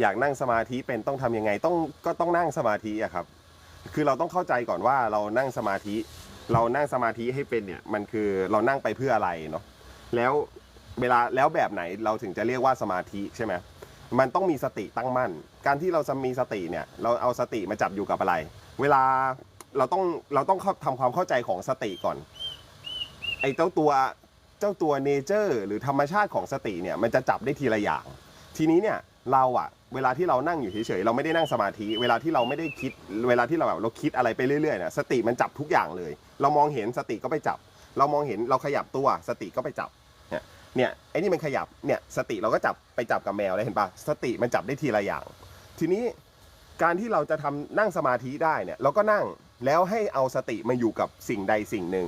อยากนั่งสมาธิเป็นต้องทำยังไงต้องก็ต้องนั่งสมาธิอะครับ คือเราต้องเข้าใจก่อนว่าเรานั่งสมาธิ เรานั่งสมาธิให้เป็นเนี่ยมันคือเรานั่งไปเพื่ออะไรเนาะแล้วเวลาแล้วแบบไหนเราถึงจะเรียกว่าสมาธิใช่ไหมมันต้องมีสติตั้งมั่น การที่เราจะมีสติเนี่ยเราเอาสติมาจับอยู่กับอะไร เวลาเราต้องเราต้องเข้าทำความเข้าใจของสติก่อน ไอ้เจ้าตัวเจ้าตัวเนเจอร์หรือธรรมชาติของสติเนี่ยมันจะจับได้ทีละอย่าง ทีนี้เนี่ยเราอะ เวลาที่เรานั่งอยู่เฉยๆเราไม่ได้นั่งสมาธิ เวลาที่เราไม่ได้คิด เวลาที่เราแบบเราคิดอะไรไปเรื่อยๆเนี่ยสติมันจับทุกอย่างเลย เรามองเห็นสติก็ไปจับ เรามองเห็นเราขยับตัวสติก็ไปจับ เนี่ยเนี่ยไอ้นี่มันขยับเนี่ยสติเราก็จับไปจับกับแมวเลยเห็นปะสติมันจับได้ทีละอย่าง ทีนี้การที่เราจะทำนั่งสมาธิได้เนี่ยเราก็นั่งแล้วให้เอาสติมาอยู่กับสิ่งใดสิ่งหนึ่ง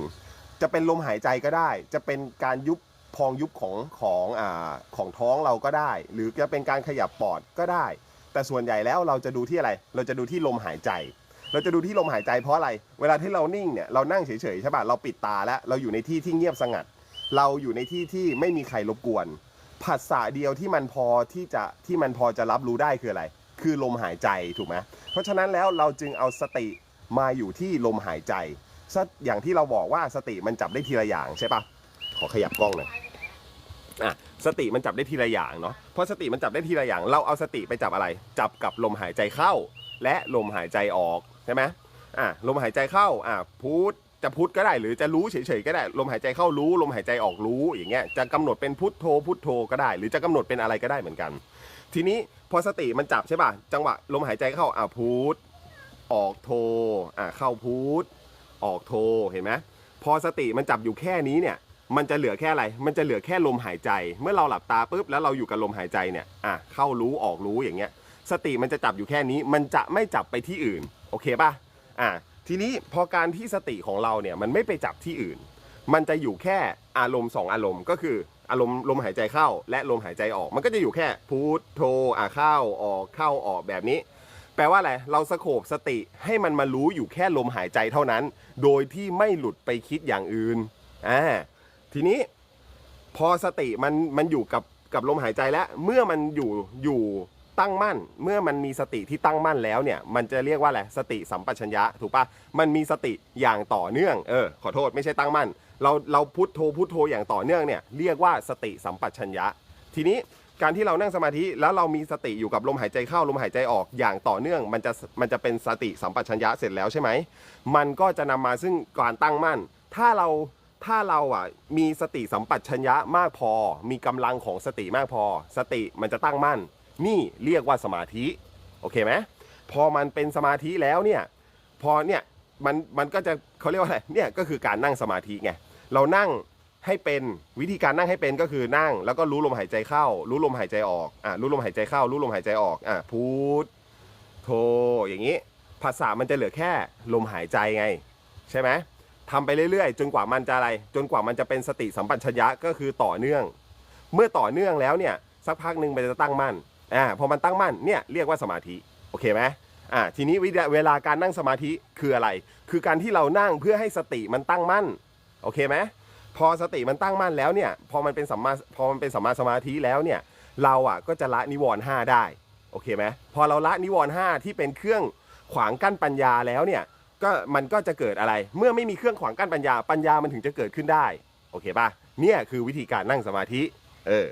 จะเป็นลมหายใจก็ได้ จะเป็นการยุบ พองยุบของของอ่าของท้องเราก็ได้ หรือจะเป็นการขยับปอดก็ได้ แต่ส่วนใหญ่แล้วเราจะดูที่อะไร เราจะดูที่ลมหายใจ เราจะดูที่ลมหายใจเพราะอะไร เวลาที่เรานิ่งเนี่ยเรานั่งเฉยๆใช่ป่ะเราปิดตาแล้วเราอยู่ในที่ที่เงียบสงัด เราอยู่ในที่ที่ไม่มีใครรบกวนผัสสะเดียวที่มันพอที่จะที่มันพอจะรับรู้ได้คืออะไร คือลมหายใจถูกไหมเพราะฉะนั้นแล้วเราจึงเอาสติมาอยู่ที่ลมหายใจอย่างที่เราบอกว่าสติมันจับได้ทีละอย่างใช่ปะ ขอขยับกล้องหน่อยอะสติมันจับได้ทีละอย่างเนาะเพราะสติมันจับได้ทีละอย่าง เราเอาสติไปจับอะไร จับกับลมหายใจเข้า และลมหายใจออกใช่ไหมอะลมหายใจเข้าอะพุทจะพุทก็ได้หรือจะรู้เฉยๆก็ได้ ลมหายใจเข้ารู้ลมหายใจออกรู้อย่างเงี้ยจะกำหนดเป็นพุทโธพุทโธก็ได้ หรือจะกำหนดเป็นอะไรก็ได้เหมือนกัน ทีนี้พอสติมันจับใช่ป่ะจังหวะลมหายใจเข้าอะพุทออกโธอะเข้าพุทออกโธเห็นไหมพอสติมันจับอยู่แค่นี้เนี่ย มันจะเหลือแค่อะไร มันจะเหลือแค่ลมหายใจ เมื่อเราหลับตาปุ๊บแล้วเราอยู่กับลมหายใจเนี่ย อะ เข้ารู้ออกรู้อย่างเงี้ย สติมันจะจับอยู่แค่นี้ มันจะไม่จับไปที่อื่น โอเคป่ะ อะ ทีนี้พอการที่สติของเราเนี่ยมันไม่ไปจับที่อื่น มันจะอยู่แค่อารมณ์สองอารมณ์ ก็คืออารมณ์ลมหายใจเข้า และลมหายใจออก มันก็จะอยู่แค่พุทโธอะเข้าออกเข้าออกแบบนี้ แปลว่าอะไร เราสโคบสติให้มันมารู้อยู่แค่ลมหายใจเท่านั้น โดยที่ไม่หลุดไปคิดอย่างอื่น อ่า ทีนี้พอสติมันมันอยู่กับกับลมหายใจแล้ว เมื่อมันอยู่อยู่ตั้งมั่น เมื่อมันมีสติที่ตั้งมั่นแล้วเนี่ย มันจะเรียกว่าอะไรสติสัมปชัญญะถูกปะมันมีสติอย่างต่อเนื่องเออขอโทษไม่ใช่ตั้งมั่น เราเราพุทโธพุทโธอย่างต่อเนื่องเนี่ยเรียกว่าสติสัมปชัญญะ ทีนี้การที่เรานั่งสมาธิแล้วเรามีสติอยู่กับลมหายใจเข้าลมหายใจออกอย่างต่อเนื่อง มันจะมันจะเป็นสติสัมปชัญญะเสร็จแล้วใช่ไหมมันก็จะนำมาซึ่งการตั้งมั่น ถ้าเรา ถ้าเราอะมีสติสัมปชัญญะมากพอ มีกำลังของสติมากพอ สติมันจะตั้งมั่น นี่เรียกว่าสมาธิ โอเคไหมพอมันเป็นสมาธิแล้วเนี่ย พอเนี่ยมันมันก็จะเขาเรียกว่าอะไร เนี่ยก็คือการนั่งสมาธิไง เรานั่งให้เป็นวิธีการนั่งให้เป็นก็คือนั่ง แล้วก็รู้ลมหายใจเข้า รู้ลมหายใจออก อะรู้ลมหายใจเข้า รู้ลมหายใจออก อะพูดโทอย่างนี้ ภาษามันจะเหลือแค่ลมหายใจไง ใช่ไหม ทำไปเรื่อยๆ จนกว่ามันจะอะไร จนกว่ามันจะเป็นสติสัมปชัญญะก็คือต่อเนื่อง เมื่อต่อเนื่องแล้วเนี่ยสักพักหนึ่งมันจะตั้งมั่นอ่าพอมันตั้งมั่นเนี่ยเรียกว่าสมาธิโอเคไหมอ่าทีนี้เวลาการนั่งสมาธิคืออะไร คือการที่เรานั่งเพื่อให้สติมันตั้งมั่นโอเคไหมพอสติมันตั้งมั่นแล้วเนี่ยพอมันเป็นสัมมาพอมันเป็นสัมมาสมาธิแล้วเนี่ยเราอะก็จะละนิวรณ์ห้าได้โอเคไหมพอเราละนิวรณ์ห้าที่เป็นเครื่องขวางกั้นปัญญาแล้วเนี่ย ก็มันก็จะเกิดอะไร เมื่อไม่มีเครื่องขวางกั้นปัญญาปัญญามันถึงจะเกิดขึ้นได้ โอเคป่ะเนี่ยคือวิธีการนั่งสมาธิ เออ